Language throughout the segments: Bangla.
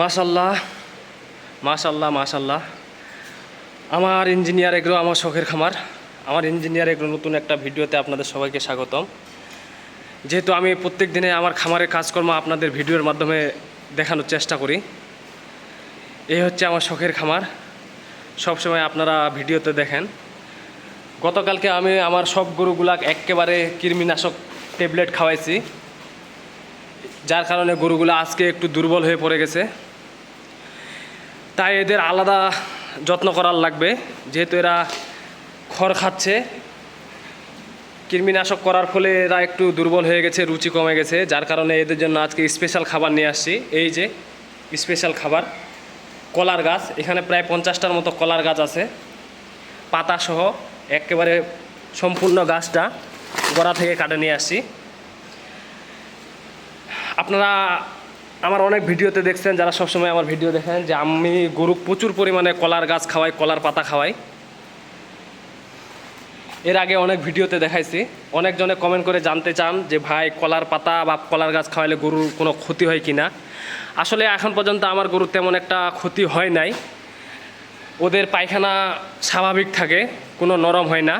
মাশাল্লাহ মাশাল্লাহ মাশাল্লাহ আমার ইঞ্জিনিয়ার এগ্রো আমার শখের খামার। আমার ইঞ্জিনিয়ার এগ্রো নতুন একটা ভিডিওতে আপনাদের সবাইকে স্বাগতম। যেহেতু আমি প্রত্যেক দিনে আমার খামারের কাজকর্ম আপনাদের ভিডিওর মাধ্যমে দেখানোর চেষ্টা করি, এই হচ্ছে আমার শখের খামার। সবসময় আপনারা ভিডিওতে দেখেন। গতকালকে আমি আমার সব গরুগুলাক একেবারে কৃমিনাশক ট্যাবলেট খাওয়াইছি, যার কারণে গরুগুলো আজকে একটু দুর্বল হয়ে পড়ে গেছে। তাই এদের আলাদা যত্ন করার লাগবে। যেহেতু এরা খড় খাচ্ছে, কৃমিনাশক করার ফলে এরা একটু দুর্বল হয়ে গেছে, রুচি কমে গেছে। যার কারণে এদের জন্য আজকে স্পেশাল খাবার নিয়ে আসছি। এই যে স্পেশাল খাবার, কলার গাছ। এখানে প্রায় পঞ্চাশটার মতো কলার গাছ আছে। পাতাসহ একেবারে সম্পূর্ণ গাছটা গোড়া থেকে কাটে নিয়ে আসছি। আপনারা আমার অনেক ভিডিওতে দেখছেন, যারা সবসময় আমার ভিডিও দেখেন, যে আমি গরু প্রচুর পরিমাণে কলার গাছ খাওয়াই, কলার পাতা খাওয়াই। এর আগে অনেক ভিডিওতে দেখাইছি। অনেকজনে কমেন্ট করে জানতে চান যে, ভাই, কলার পাতা বা কলার গাছ খাওয়াইলে গরুর কোনো ক্ষতি হয় কি না আসলে এখন পর্যন্ত আমার গরুর তেমন একটা ক্ষতি হয় নাই। ওদের পায়খানা স্বাভাবিক থাকে, কোনো নরম হয় না।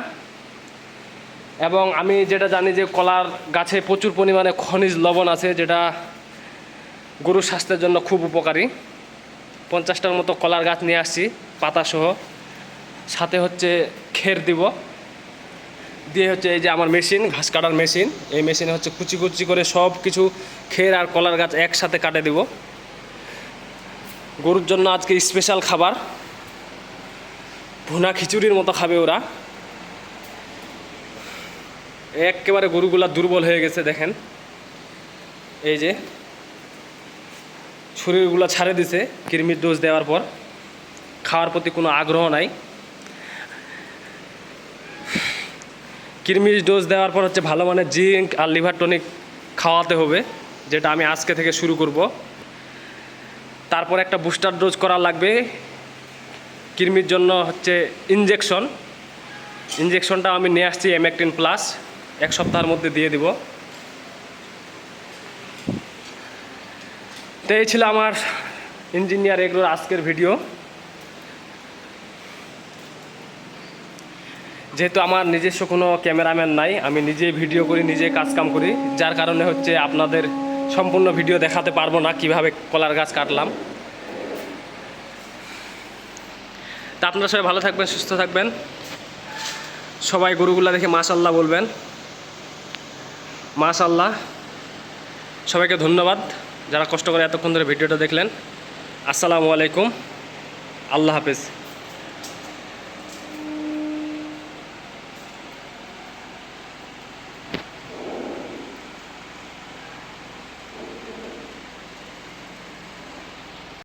এবং আমি যেটা জানি যে, কলার গাছে প্রচুর পরিমাণে খনিজ লবণ আছে, যেটা গরুর স্বাস্থ্যের জন্য খুব উপকারী। পঞ্চাশটার মতো কলার গাছ নিয়ে আসছি, পাতাসহ। সাথে হচ্ছে খের দিব। দিয়ে হচ্ছে এই যে আমার মেশিন, ঘাস কাটার মেশিন, এই মেশিনে হচ্ছে কুচি কুচি করে সব কিছু খের আর কলার গাছ একসাথে কাটে দিব। গরুর জন্য আজকে স্পেশাল খাবার। ভুনা খিচুড়ির মতো খাবে ওরা। একেবারে গরুগুলা দুর্বল হয়ে গেছে, দেখেন। এই যে শরীরগুলো ছাড়ে দিছে, কৃমির ডোজ দেওয়ার পর। খাওয়ার প্রতি কোনো আগ্রহ নাই। কৃমির ডোজ দেওয়ার পর হচ্ছে ভালো মানের জিঙ্ক আর লিভার টনিক খাওয়াতে হবে, যেটা আমি আজকে থেকে শুরু করব। তারপর একটা বুস্টার ডোজ করা লাগবে। কৃমির জন্য হচ্ছে ইনজেকশন। ইনজেকশনটা আমি নিয়ে আসছি এমএকটিন প্লাস। এক সপ্তাহের মধ্যে দিয়ে দিব। তো এই ছিল আমার ইঞ্জিনিয়ার এগুলোর আজকের ভিডিও। যেহেতু আমার নিজস্ব কোনো ক্যামেরাম্যান নাই, আমি নিজে ভিডিও করি নিজে কাজকাম করি। যার কারণে হচ্ছে আপনাদের সম্পূর্ণ ভিডিও দেখাতে পারব না কীভাবে কলার গাছ কাটলাম। তা আপনারা সবাই ভালো থাকবেন, সুস্থ থাকবেন। সবাই গরুগুলা দেখে মাশাল্লাহ বলবেন। মাশাল্লাহ সবাইকে ধন্যবাদ। যারা কষ্ট করে এতক্ষণ ধরে ভিডিওটা দেখলেন আসসালামু আলাইকুম। আল্লাহ হাফেজ।